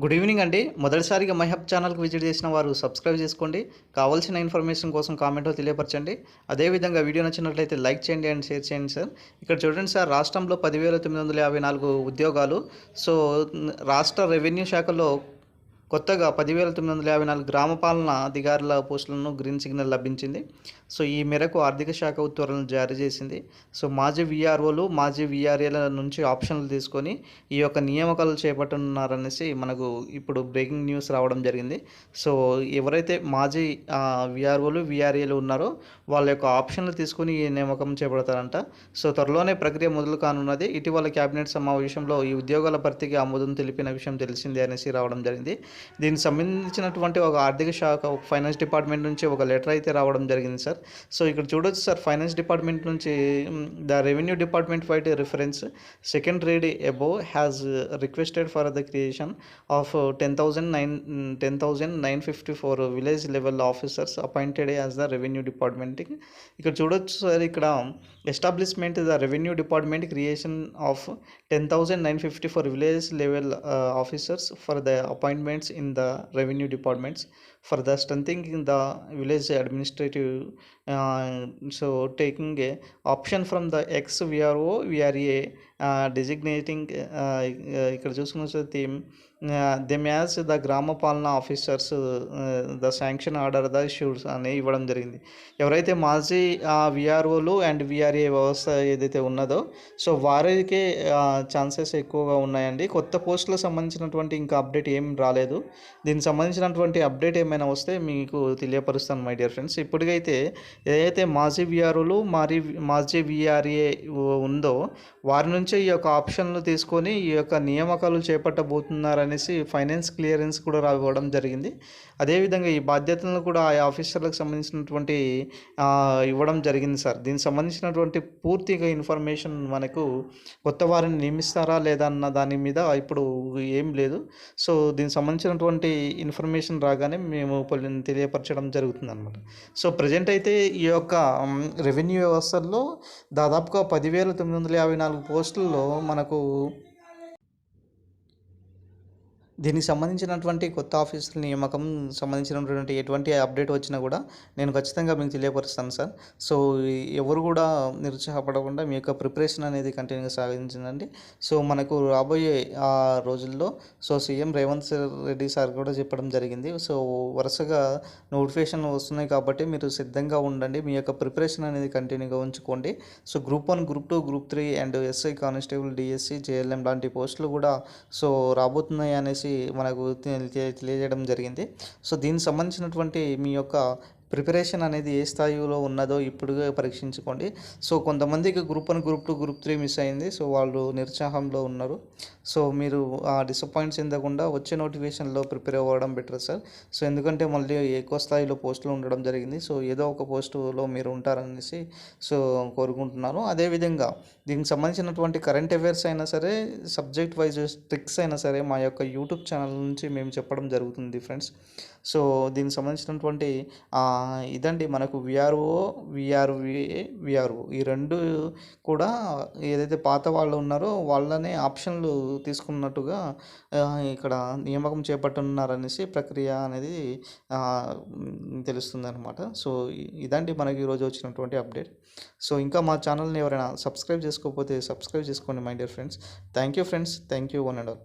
Good evening అండి. మొదటిసారిగా మైహబ్ ఛానల్కి విజిట్ చేసిన వారు సబ్స్క్రైబ్ చేసుకోండి. కావాల్సిన ఇన్ఫర్మేషన్ కోసం కామెంట్లో తెలియపరచండి. అదేవిధంగా వీడియో నచ్చినట్లయితే లైక్ చేయండి అండ్ షేర్ చేయండి సార్. ఇక్కడ చూడండి సార్ రాష్ట్రంలో పదివేల తొమ్మిది వందల యాభై నాలుగు ఉద్యోగాలు. సో రాష్ట్ర రెవెన్యూ శాఖలో కొత్తగా పదివేల తొమ్మిది వందల యాభై నాలుగు గ్రామ పాలన అధికారుల పోస్టులను గ్రీన్ సిగ్నల్ లభించింది. సో ఈ మేరకు ఆర్థిక శాఖ ఉత్తర్వులను జారీ చేసింది. సో మాజీ విఆర్ఓలు మాజీ విఆర్ఏల నుంచి ఆప్షన్లు తీసుకొని ఈ యొక్క నియామకాలు చేపట్టనున్నారనేసి మనకు ఇప్పుడు బ్రేకింగ్ న్యూస్ రావడం జరిగింది. సో ఎవరైతే మాజీ విఆర్ఓలు విఆర్ఏలు ఉన్నారో వాళ్ళ యొక్క ఆప్షన్లు తీసుకొని ఈ నియామకం చేపడతారంట. సో త్వరలోనే ప్రక్రియ మొదలు కానున్నది. ఇటీవల కేబినెట్ సమావేశంలో ఈ ఉద్యోగాల భర్తీకి ఆమోదం తెలిపిన విషయం తెలిసిందే అనేసి రావడం జరిగింది. దీనికి సంబంధించినటువంటి ఒక ఆర్థిక శాఖ ఒక ఫైనాన్స్ డిపార్ట్మెంట్ నుంచి ఒక లెటర్ అయితే రావడం జరిగింది సార్. సో ఇక్కడ చూడొచ్చు సార్ ఫైనాన్స్ డిపార్ట్మెంట్ నుంచి the revenue department vide reference second read above has requested for the creation of ten thousand nine ten thousand nine fifty four village level officers appointed as the revenue department. ఇక్కడ చూడొచ్చు sir ఇక్కడ establishment the revenue department creation of ten thousand nine fifty four village level officers for the appointments in the revenue departments for the strengthening the village administrative uh, so taking a option from the ex VRO VRA uh, designating uh, ఇక్కడ చూసుకున్నట్లయితే them as the గ్రామ పాలన officers the sanction order the issues అని ఇవ్వడం జరిగింది ఎవరైతే మాజీ విఆర్ఓలు and VRA వ్యవస్థ ఏదైతే ఉన్నదో సో వారికే ఛాన్సెస్ ఎక్కువగా ఉన్నాయండి కొత్త పోస్టులకు సంబంధించినటువంటి ఇంకా అప్డేట్ ఏం రాలేదు దీనికి సంబంధించినటువంటి అప్డేట్ ఏమైనా వస్తే మీకు తెలియపరుస్తాను మై డియర్ ఫ్రెండ్స్ ఇప్పటికైతే ఏదైతే మాజీ విఆర్ఓలు మారీ మాజీ విఆర్ఏ ఉందో వారి నుంచే ఈ యొక్క ఆప్షన్లు తీసుకొని ఈ యొక్క నియామకాలు చేపట్టబోతున్నారని అనేసి ఫైనాన్స్ క్లియరెన్స్ కూడా రావడం జరిగింది. అదేవిధంగా ఈ బాధ్యతలను కూడా ఆ ఆఫీసర్లకు సంబంధించినటువంటి ఇవ్వడం జరిగింది సార్. దీనికి సంబంధించినటువంటి పూర్తిగా ఇన్ఫర్మేషన్ మనకు కొత్త వారిని నియమిస్తారా లేదా అన్న దాని మీద ఇప్పుడు ఏం లేదు. సో దీనికి సంబంధించినటువంటి ఇన్ఫర్మేషన్ రాగానే మేము తెలియపరచడం జరుగుతుంది అనమాట సో ప్రజెంట్ అయితే ఈ యొక్క రెవెన్యూ వ్యవస్థల్లో దాదాపుగా పదివేల తొమ్మిది వందల యాభై నాలుగు పోస్టుల్లో మనకు దీనికి సంబంధించినటువంటి కొత్త ఆఫీసుల నియామకం సంబంధించినటువంటి ఎటువంటి అప్డేట్ వచ్చినా కూడా నేను ఖచ్చితంగా మీకు తెలియపరుస్తాను సార్. సో ఎవరు కూడా నిరుత్సాహపడకుండా మీ యొక్క ప్రిపరేషన్ అనేది కంటిన్యూగా సాగించిందండి సో మనకు రాబోయే ఆ రోజుల్లో so CM Revanth Reddy sir కూడా చెప్పడం జరిగింది. సో వరుసగా నోటిఫికేషన్ వస్తున్నాయి కాబట్టి మీరు సిద్ధంగా ఉండండి. మీ యొక్క ప్రిపరేషన్ అనేది కంటిన్యూగా ఉంచుకోండి. So group one group two group three and SI constable DSC JLM లాంటి పోస్టులు కూడా సో రాబోతున్నాయి అనేసి మనకు తెలియజేయడం జరిగింది. సో దీనికి సంబంధించినటువంటి మీ యొక్క ప్రిపరేషన్ అనేది ఏ స్థాయిలో ఉన్నదో ఇప్పుడు పరీక్షించుకోండి. సో కొంతమందికి group one group two group three miss అయింది. సో వాళ్ళు నిరుత్సాహంలో ఉన్నారు. సో మీరు ఆ డిసప్పాయింట్ చెందకుండా వచ్చే నోటిఫికేషన్లో ప్రిపేర్ అవ్వడం బెటర్ సార్. సో ఎందుకంటే మళ్ళీ ఎక్కువ స్థాయిలో పోస్టులు ఉండడం జరిగింది. సో ఏదో ఒక పోస్టులో మీరు ఉంటారనేసి సో కోరుకుంటున్నాను. అదేవిధంగా దీనికి సంబంధించినటువంటి కరెంట్ అఫైర్స్ అయినా సరే సబ్జెక్ట్ వైజ్ ట్రిక్స్ అయినా సరే మా యొక్క యూట్యూబ్ ఛానల్ నుంచి మేము చెప్పడం జరుగుతుంది ఫ్రెండ్స్. సో దీనికి సంబంధించినటువంటి ఇదండి మనకు విఆర్ఓ విఆర్విఏ విఆర్ఓ ఈ రెండు కూడా ఏదైతే పాత వాళ్ళు ఉన్నారో వాళ్ళనే ఆప్షన్లు తీసుకున్నట్టుగా ఇక్కడ నియామకం చేపట్టున్నారనేసి ప్రక్రియ అనేది తెలుస్తుంది అనమాట సో ఇదండి మనకి ఈరోజు వచ్చినటువంటి అప్డేట్. సో ఇంకా మా ఛానల్ని ఎవరైనా సబ్స్క్రైబ్ చేసుకోకపోతే సబ్స్క్రైబ్ చేసుకోండి my dear friends. Thank you friends. Thank you one and all.